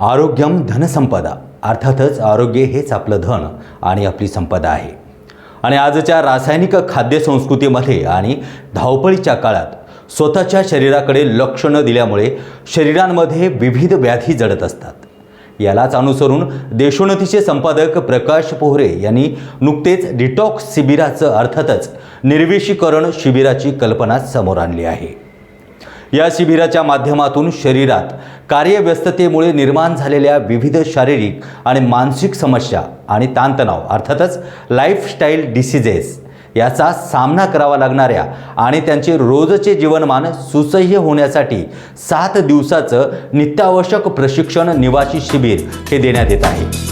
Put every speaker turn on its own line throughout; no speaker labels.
आरोग्यम धनसंपदा अर्थातच आरोग्य हेच आपलं धन आणि आपली संपदा आहे. आणि आजच्या रासायनिक खाद्य संस्कृतीमध्ये आणि धावपळीच्या काळात स्वतःच्या शरीराकडे लक्ष न दिल्यामुळे शरीरांमध्ये विविध व्याधी जडत असतात. यालाच अनुसरून देशोन्नतीचे संपादक प्रकाश पोहरे यांनी नुकतेच डिटॉक्स शिबिराचं अर्थातच निर्वेशीकरण शिबिराची कल्पना समोर आणली आहे. या शिबिराच्या माध्यमातून शरीरात कार्यव्यस्ततेमुळे निर्माण झालेल्या विविध शारीरिक आणि मानसिक समस्या आणि ताणतणाव अर्थातच लाईफस्टाईल डिसिजेस याचा सामना करावा लागणाऱ्या आणि त्यांचे रोजचे जीवनमान सुसह्य होण्यासाठी सात दिवसाचं नित्यावश्यक प्रशिक्षण निवासी शिबिर हे देण्यात येत आहे.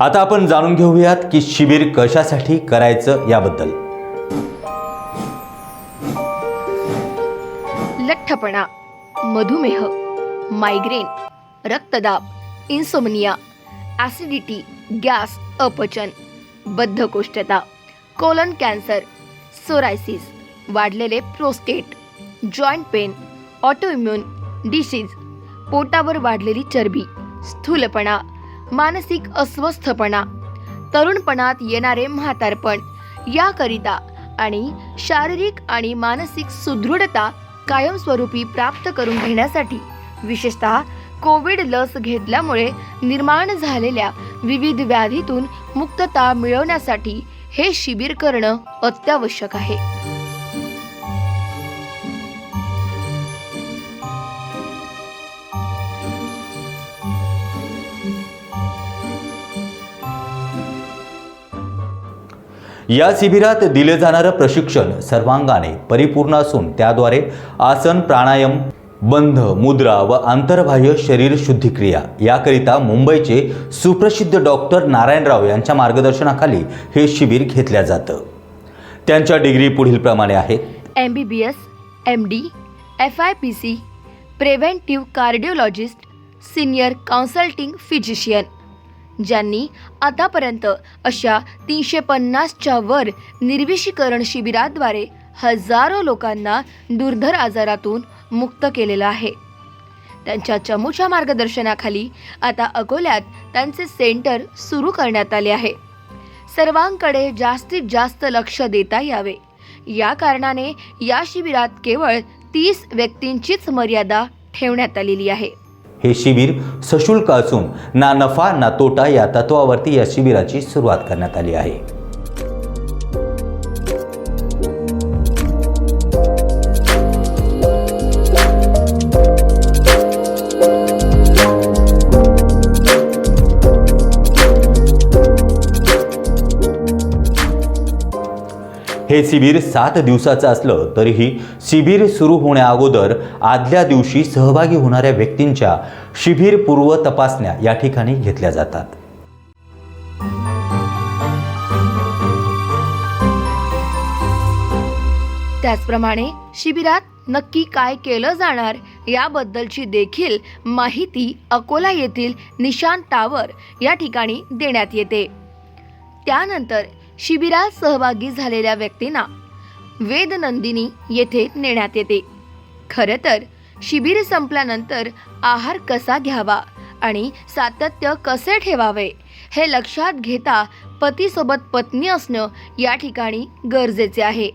आता आपण जाणून घेऊयात की शिबिर कशासाठी करायचं याबद्दल.
लठ्ठपणा मधुमेह मायग्रेन रक्तदाब इन्सोमनिया ॲसिडिटी गॅस अपचन बद्धकोष्ठता कोलन कॅन्सर सोरायसिस वाढलेले prostate joint pain autoimmune disease पोटावर वाढलेली चरबी स्थूलपणा मानसिक अस्वस्थपणा तरुणपणात येणारे म्हातारपण याकरिता आणि शारीरिक आणि मानसिक सुदृढता कायमस्वरूपी प्राप्त करून घेण्यासाठी विशेषतः कोविड लस घेतल्यामुळे निर्माण झालेल्या विविध व्याधीतून मुक्तता मिळवण्यासाठी हे शिबिर करणं अत्यावश्यक आहे.
या शिबिरात दिले जाणारं प्रशिक्षण सर्वांगाने परिपूर्ण असून त्याद्वारे आसन प्राणायाम बंध मुद्रा व आंतरबाह्य शरीर शुद्धिक्रिया याकरिता मुंबईचे सुप्रसिद्ध डॉक्टर नारायणराव यांच्या मार्गदर्शनाखाली हे शिबिर घेतल्या जातं. त्यांच्या डिग्री पुढीलप्रमाणे आहेत
M B B S M D F I P C preventive cardiologist senior consulting physician ज्यांनी आतापर्यंत अशा तीनशे पन्नासच्या वर निर्विषीकरण शिबिराद्वारे हजारो लोकांना दुर्धर आजारातून मुक्त केलेलं आहे. त्यांच्या चमूच्या मार्गदर्शनाखाली आता अकोल्यात त्यांचे सेंटर सुरू करण्यात आले आहे. सर्वांकडे जास्तीत जास्त लक्ष देता यावे. या कारणाने या शिबिरात केवळ तीस व्यक्तींचीच मर्यादा ठेवण्यात आलेली आहे.
हे शिबिर सशुल्क असून ना नफा ना तोटा या तत्वावरती या शिबिराची सुरुवात करण्यात आली आहे. हे शिबिर सात दिवसाचं असलं तरीही शिबिर सुरू होण्याअगोदर आदल्या दिवशी सहभागी होणाऱ्या व्यक्तींच्या शिबिरपूर्व तपासण्या या ठिकाणी घेतल्या जातात.
त्याचप्रमाणे शिबिरात नक्की काय केलं जाणार याबद्दलची देखील माहिती अकोला येथील निशान टावर या ठिकाणी देण्यात येते. त्यानंतर शिबिरात सहभागी झालेल्या व्यक्तींना वेदनंदिनी येथे नेण्यात येते. खरं तर शिबिर संपल्यानंतर आहार कसा घ्यावा आणि सातत्य कसे ठेवावे हे लक्षात घेता पतीसोबत पत्नी असणं या ठिकाणी गरजेचे आहे.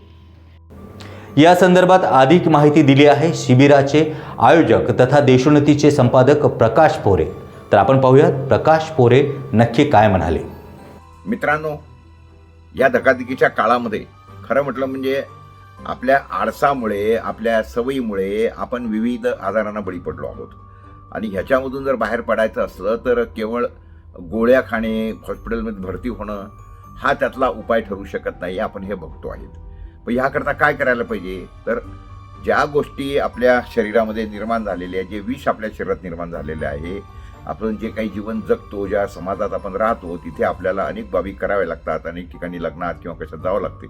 या संदर्भात अधिक माहिती दिली आहे शिबिराचे आयोजक तथा देशोन्नतीचे संपादक प्रकाश पोरे. तर आपण पाहूयात प्रकाश पोरे नक्की काय म्हणाले.
मित्रांनो या धकाधकीच्या काळामध्ये खरं म्हटलं म्हणजे आपल्या आळसामुळे आपल्या सवयीमुळे आपण विविध आजारांना बळी पडलो आहोत. आणि ह्याच्यामधून जर बाहेर पडायचं असलं तर केवळ गोळ्या खाणे हॉस्पिटलमध्ये भरती होणं हा त्यातला उपाय ठरू शकत नाही आपण हे बघतो आहेत पण ह्याकरता काय करायला पाहिजे? तर ज्या गोष्टी आपल्या शरीरामध्ये निर्माण झालेल्या जे विष आपल्या शरीरात निर्माण झालेले आहे आपण जे काही जीवन जगतो ज्या समाजात आपण राहतो तिथे आपल्याला अनेक बाबी कराव्या लागतात अनेक ठिकाणी लग्नात किंवा कशात जावं लागते.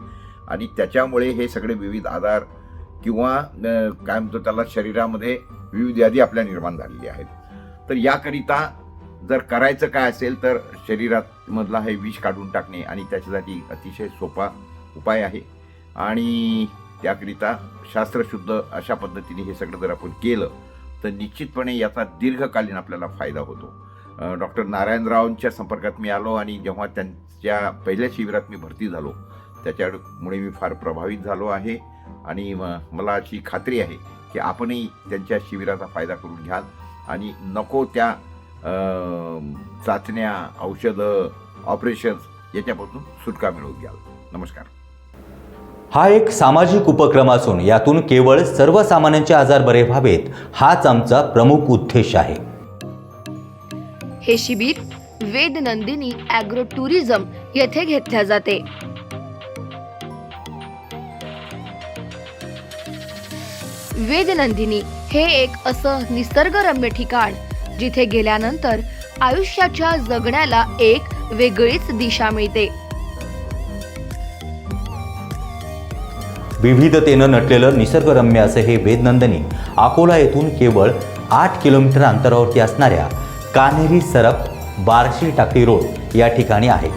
आणि त्याच्यामुळे हे सगळे विविध आजार किंवा काय म्हणतो त्याला शरीरामध्ये विविध यादी आपल्या निर्माण झालेली आहेत. तर याकरिता जर करायचं काय असेल तर शरीरात मधला हे विष काढून टाकणे आणि त्याच्यासाठी अतिशय सोपा उपाय आहे. आणि त्याकरिता शास्त्रशुद्ध अशा पद्धतीने हे सगळं जर आपण केलं तर निश्चितपणे याचा दीर्घकालीन आपल्याला फायदा होतो. डॉक्टर नारायणरावांच्या संपर्कात मी आलो आणि जेव्हा त्यांच्या पहिल्या शिबिरात मी भरती झालो त्याच्यामुळे मी फार प्रभावित झालो आहे. आणि मला अशी खात्री आहे की आपणही त्यांच्या शिबिराचा फायदा करून घ्याल. आणि नको त्या चाचण्या औषधं ऑपरेशन्स याच्यापासून सुटका मिळवून घ्याल. नमस्कार.
हा एक सामाजिक उपक्रम असून यातून केवळ सर्वसामान्यांचे आजार बरे व्हावेत हाच आमचा प्रमुख उद्देश आहे.
हे शिबिर वेद नंदिनी ॲग्रो टुरिझम येथे घेतल्या जाते. वेद नंदिनी हे एक असं निसर्गरम्य ठिकाण जिथे गेल्यानंतर आयुष्याच्या जगण्याला एक वेगळीच दिशा मिळते.
विविधतेनं नटलेलं निसर्गरम्य असं हे वेदनंदनी अकोला येथून केवळ आठ किलोमीटर अंतरावरती असणाऱ्या कान्हेरी सरप बार्शी टाकळी रोड या ठिकाणी आहे.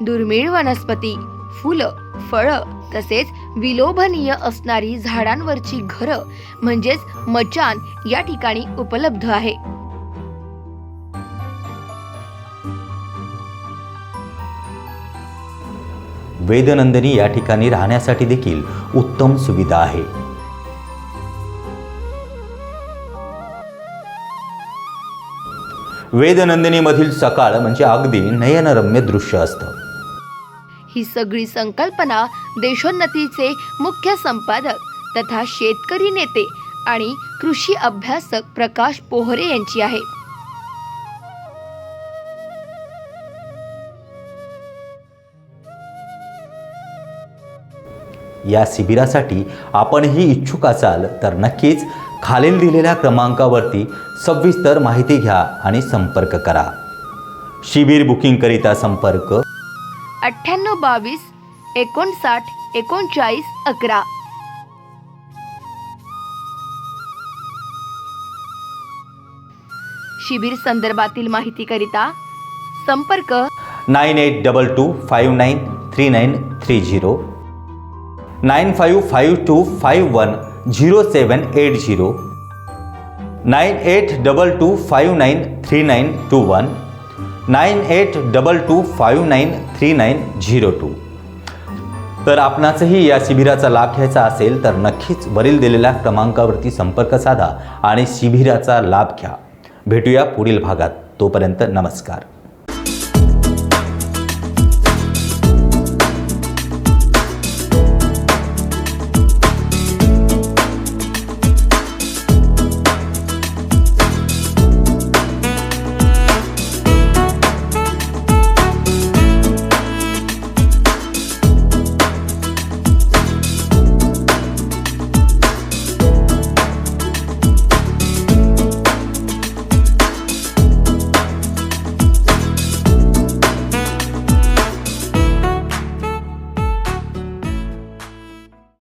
दुर्मिळ वनस्पती फुलं फळं तसेच विलोभनीय असणारी झाडांवरची घरं म्हणजेच मचान या ठिकाणी उपलब्ध आहे.
वेदनंदिनी या ठिकाणी राहण्यासाठी देखील उत्तम सुविधा आहे. वेदनंदिनीमधील सकाळ म्हणजे अगदी नयनरम्य दृश्य असतं.
ही सगळी संकल्पना देशोन्नतीचे मुख्य संपादक तथा शेतकरी नेते आणि कृषी अभ्यासक प्रकाश पोहरे यांची आहे.
या शिबिरासाठी आपणही इच्छुक असाल तर नक्कीच खालील दिलेल्या क्रमांकावरती सविस्तर माहिती घ्या आणि संपर्क करा. शिबिर बुकिंगकरिता संपर्क
अठ्ठ्याण्णव बावीस एकोणसाठ एकोणचाळीस अकरा. शिबिर संदर्भातील माहितीकरिता संपर्क
nine eight double two five nine three nine three zero nine five five two five one zero seven eight zero nine eight double two five nine three nine two one nine eight double two five nine three nine zero two तर आपणाचंही या शिबिराचा लाभ घ्यायचा असेल तर नक्कीच वरील दिलेल्या क्रमांकावरती संपर्क साधा आणि शिबिराचा लाभ घ्या भेटूया पुढील भागात तोपर्यंत नमस्कार